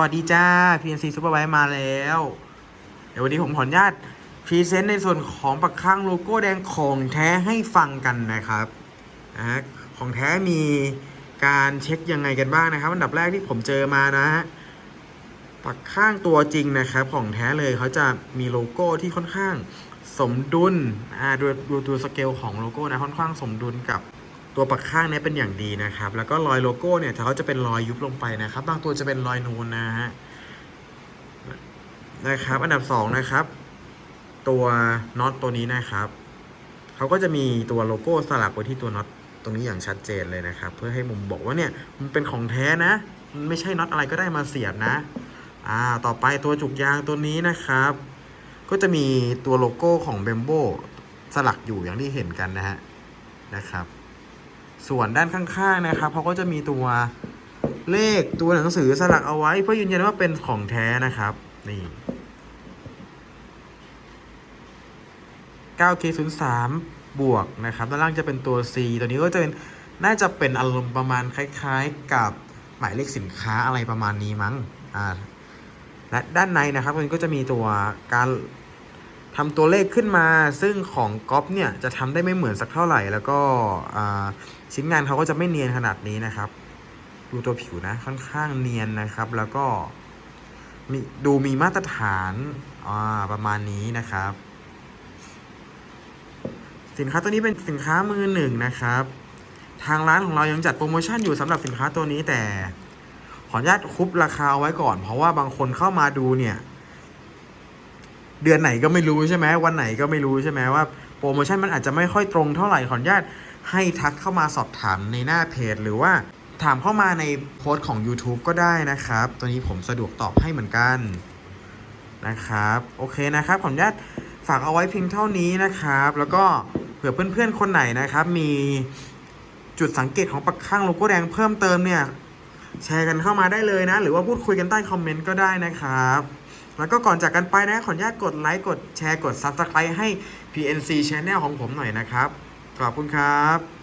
วัสดีจ้า PNC Superbike มาแล้ว เดี๋ยววันนี้ผมขออนุญาตพรีเซนต์ในส่วนของปักข้างโลโก้แดงของแท้ให้ฟังกันนะครับนะฮะของแท้มีการเช็คยังไงกันบ้างนะครับ อันดับแรกที่ผมเจอมานะฮะปักข้างตัวจริงนะครับ ของแท้เลยเขาจะมีโลโก้ที่ค่อนข้างสมดุลอ่าดูดูตัวสเกลของโลโก้นะค่อนข้างสมดุลกับ ตัวปักข้างเนี้เป็นอย่างดีนะครับ แล้วก็รอยโลโก้เนี่ยเขาจะเป็นรอยยุบลงไปนะครับ บางตัวจะเป็นรอยนูนนะฮะนะครับ อันดับสองนะครับ ตัวน็อตตัวนี้นะครับเขาก็จะมีตัวโลโก้สลักไว้ที่ตัวน็อตตรงนี้อย่างชัดเจนเลยนะครับ เพื่อให้มุมบอกว่าเนี่ยมันเป็นของแท้นะมันไม่ใช่น็อตอะไรก็ได้มาเสียบนะอ่าต่อไปตัวจุกยางตัวนี้นะครับ ก็จะมีตัวโลโก้ของเบมโบสลักอยู่อย่างที่เห็นกันนะฮะนะครับ ส่วนด้านข้างๆนะครับเขาก็จะมีตัวเลขตัวหนังสือสลักเอาไว้ เพื่อยืนยันว่าเป็นของแท้นะครับ นี่ 9K03 บวกนะครับด้านล่างจะเป็นตัว C ตัวนี้ก็จะเป็นน่าจะเป็นอารมณ์ประมาณคล้าย ๆ กับหมายเลขสินค้าอะไรประมาณนี้มั้งอ่าและด้านในนะครับมันก็จะมีตัวการ ทำตัวเลขขึ้นมา ซึ่งของก๊อปเนี่ยจะทำได้ไม่เหมือนสักเท่าไหร่ แล้วก็ชิ้นงานเขาก็จะไม่เนียนขนาดนี้นะครับ ดูตัวผิวนะค่อนข้างเนียนนะครับ แล้วก็มีดูมีมาตรฐานประมาณนี้นะครับ สินค้าตัวนี้เป็นสินค้ามือหนึ่งนะครับ ทางร้านของเรายังจัดโปรโมชั่นอยู่สำหรับสินค้าตัวนี้แต่ขออนุญาตคุบราคาไว้ก่อน เพราะว่าบางคนเข้ามาดูเนี่ย เดือนไหนก็ไม่รู้ใช่ไหมวันไหนก็ไม่รู้ใช่ไหมว่าโปรโมชั่นมันอาจจะไม่ค่อยตรงเท่าไหร่ขออนุญาตให้ทักเข้ามาสอบถามในหน้าเพจ หรือว่าถามเข้ามาในโพสต์ของ YouTube ก็ได้นะครับ ตัวนี้ผมสะดวกตอบให้เหมือนกันนะครับ โอเคนะครับขออนุญาตฝากเอาไว้เพียงเท่านี้นะครับ แล้วก็เผื่อเพื่อนๆคนไหนนะครับ มีจุดสังเกตของปักข้างโลโก้แดงเพิ่มเติมเนี่ย แชร์กันเข้ามาได้เลยนะ หรือว่าพูดคุยกันใต้คอมเมนต์ก็ได้นะครับ แล้วก็ก่อนจากกันไปนะขออนุญาตกดไลค์กดแชร์กด Subscribe ให้ PNC Channel ของผมหน่อยนะครับ ขอบคุณครับ